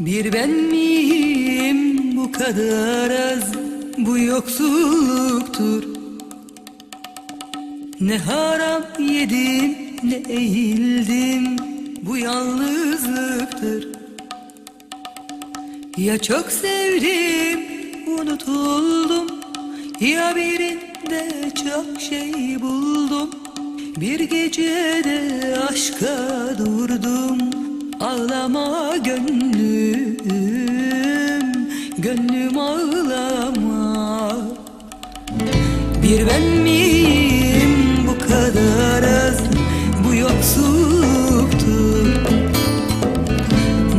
Bir ben miyim bu kadar az? Bu yoksulluktur. Ne haram yedim ne eğildim. Bu yalnızlıktır. Ya çok sevdim unutuldum. Ya birinde çok şey buldum. Bir gecede aşka durdum. Ağlama gönlüm ağlama Bir ben miyim bu kadar az? Bu yoksulluktur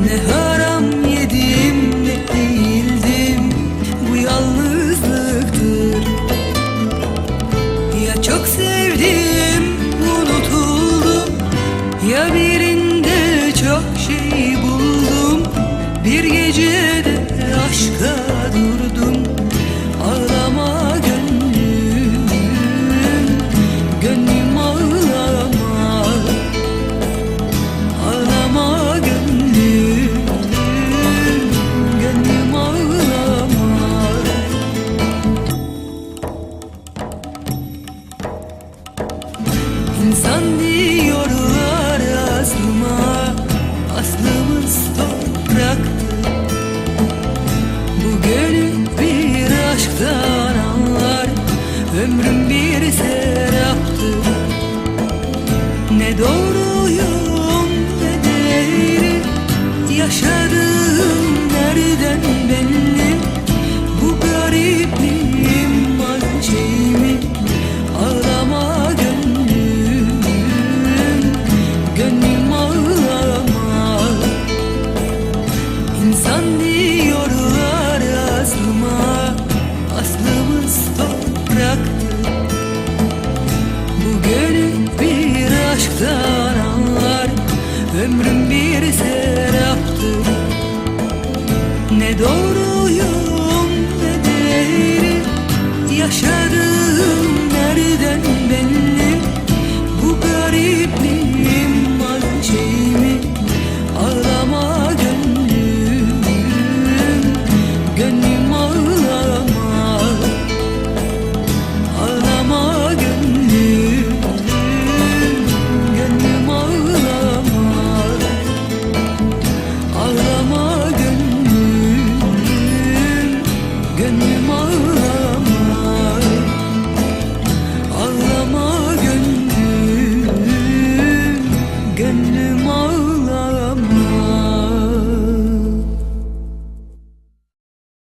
ne haram yedim ne eğildim Bu yalnızlıktır. Ya çok sevdim unutuldum. Ya birinde çok şey buldum. Bir gecede aşka durdum. Ağlama gönlüm Gönlüm ağlama. Ağlama gönlüm Gönlüm ağlama. İnsan diyorlar Ömrüm bir seraptı Ne doğruyum ne değilim Yaşadığım nereden belli bir aşktan anlar Ömrüm bir seraptı Ne doğruyum ne değilim Yaşadığım mơ.